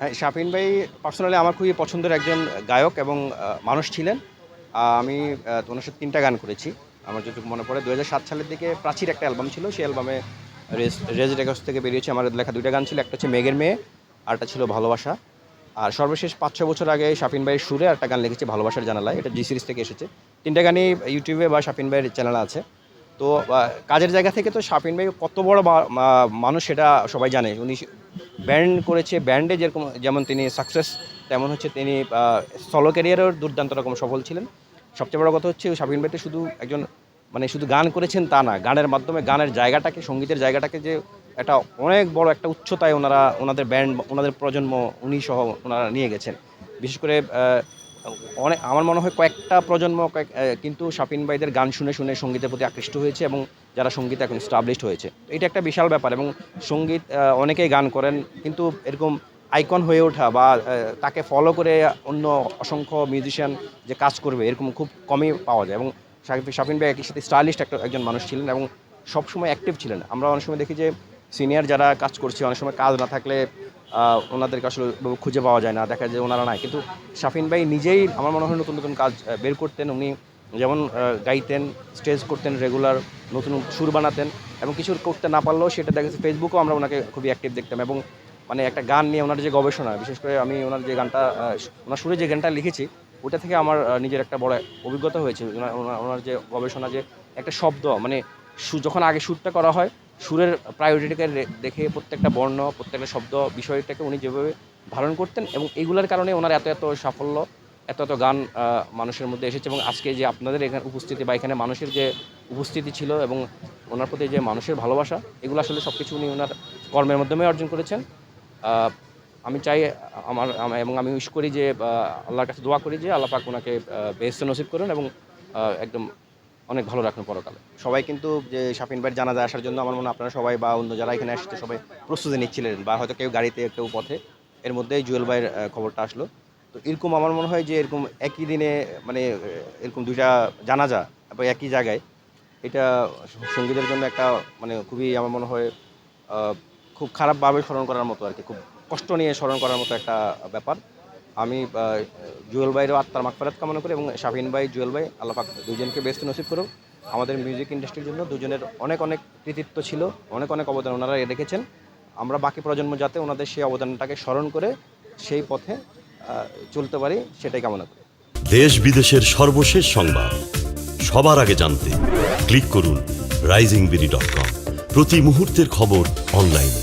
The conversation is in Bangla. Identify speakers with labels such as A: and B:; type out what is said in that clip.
A: হ্যাঁ শাফিন ভাই পার্সোনালি আমার খুবই পছন্দের একজন গায়ক এবং মানুষ ছিলেন। আমি ওনার সাথে তিনটা গান করেছি। আমার যতটুকু মনে পড়ে দু সাত সালের দিকে প্রাচীর একটা অ্যালবাম ছিল। সেই অ্যালবামে রেজ রেকর্ডস থেকে বেরিয়েছে আমার লেখা দুইটা গান ছিল। একটা হচ্ছে মেঘের মেয়ে আরটা ছিল ভালোবাসা। আর সর্বশেষ পাঁচ, ছ বছর আগে শাফিন ভাইয়ের সুরে একটা গান লিখেছে ভালোবাসার জানালায়। এটা জি সিরিজ থেকে এসেছে। তিনটা গানই ইউটিউবে বা শাফিন ভাইয়ের চ্যানেল আছে। তো কাজের জায়গা থেকে তো শাফিন ভাই কত বড় মানুষ সেটা সবাই জানে। উনি ব্যান্ড করেছে, ব্যান্ডে যেরকম, যেমন তিনি সাকসেস, তেমন হচ্ছে তিনি সলো ক্যারিয়ারেও দুর্দান্ত রকম সফল ছিলেন। সবচেয়ে বড় কথা হচ্ছে শাফিন ভাই তো শুধু একজন মানে শুধু গান করেছেন তা না, গানের মাধ্যমে গানের জায়গাটাকে, সঙ্গীতের জায়গাটাকে যে একটা অনেক বড় একটা উচ্চতায় ওনারা, ওনাদের ব্যান্ড, ওনাদের প্রজন্ম উনি সহ ওনারা নিয়ে গেছেন। বিশেষ করে অনেক, আমার মনে হয় কয়েকটা প্রজন্ম, কয়েক কিন্তু শাফিন ভাইদের গান শুনে শুনে সঙ্গীতের প্রতি আকৃষ্ট হয়েছে এবং যারা সংগীত এখন স্টাবলিশড হয়েছে। এটা একটা বিশাল ব্যাপার এবং সংগীত অনেকেই গান করেন কিন্তু এরকম আইকন হয়ে ওঠা বা তাকে ফলো করে অন্য অসংখ্য মিউজিশিয়ান যে কাজ করবে, এরকম খুব কমই পাওয়া যায় এবং শাফিন ভাই একই সাথে স্টাইলিস্ট একটা, একজন মানুষ ছিলেন এবং সবসময় অ্যাক্টিভ ছিলেন। আমরা অনেক সময় দেখি যে সিনিয়র যারা কাজ করছে, অনেক সময় কাজ না থাকলে ওনাদেরকে আসলে খুঁজে পাওয়া যায় না, দেখা যায় ওনারা নাই। কিন্তু শাফিন ভাই নিজেই আমার মনে হয় নতুন নতুন কাজ বের করতেন। উনি যেমন গাইতেন, স্টেজ করতেন রেগুলার নতুন সুর বানাতেন এবং কিছু করতে না পারলেও সেটা দেখা যাচ্ছে ফেসবুকেও আমরা ওনাকে খুবই অ্যাক্টিভ দেখতাম এবং মানে একটা গান নিয়ে ওনার যে গবেষণা, বিশেষ করে আমি ওনার যে গানটা ওনার সুরে যে গানটা লিখেছি, ওটা থেকে আমার নিজের একটা বড় অভিজ্ঞতা হয়েছে। ওনার- ওনার যে গবেষণা যে একটা শব্দ মানে যখন আগে সুরটা করা হয় সুরের প্রায়োরিটিকে দেখে প্রত্যেকটা বর্ণ, প্রত্যেকটা শব্দ বিষয়টাকে উনি যেভাবে ধারণ করতেন এবং এইগুলোর কারণে ওনার এত এত সাফল্য, এত এত গান মানুষের মধ্যে এসেছে এবং আজকে যে আপনাদের এখানে উপস্থিতি বা এখানে মানুষের যে উপস্থিতি ছিল এবং ওনার প্রতি যে মানুষের ভালোবাসা, এগুলো আসলে সব কিছু উনি ওনার কর্মের মাধ্যমে অর্জন করেছেন। আমি চাই আমার এবং আমি উইশ করি যে আল্লাহর কাছে দোয়া করি যে আল্লাহ পাক ওনাকে বেস্ট নসিব করুন এবং একদম অনেক ভালো রাখুন পরকালে। সবাই কিন্তু যে শাপিন ভাইয়ের জানাজা আসার জন্য আমার মনে আপনারা সবাই বা অন্য যারা এখানে আসছে সবাই প্রস্তুতি নিচ্ছিলেন বা হয়তো কেউ গাড়িতে, কেউ পথে। এর মধ্যেই জুয়েল ভাইয়ের খবরটা আসলো। তো এরকম আমার মনে হয় যে এরকম একই দিনে মানে এরকম দুইটা জানাজা বা একই জায়গায়, এটা সঙ্গীতের জন্য একটা মানে খুবই আমার মনে হয় খুব খারাপভাবে স্মরণ করার মতো আর কি, খুব কষ্ট নিয়ে স্মরণ করার মতো একটা ব্যাপার। আমি জুয়েল ভাইয়েরও আত্মার মাকফারাত কামনা করি এবং শাহিন ভাই, জুয়েল ভাই, আল্লাহ পাক দুজনকে বেস্ট নসিব করুক। আমাদের মিউজিক ইন্ডাস্ট্রির জন্য দুজনের অনেক অনেক কৃতিত্ব ছিল, অনেক অনেক অবদান ওনারা রেখেছেন। আমরা বাকি প্রজন্ম যাতে ওনাদের সেই অবদানটাকে স্মরণ করে সেই পথে চলতে পারি, সেটাই কামনা করি।
B: দেশ বিদেশের সর্বশেষ সংবাদ। সবার আগে জানতে ক্লিক করুন রাইজিং বিডি ডট কম প্রতি মুহূর্তের খবর অনলাইনে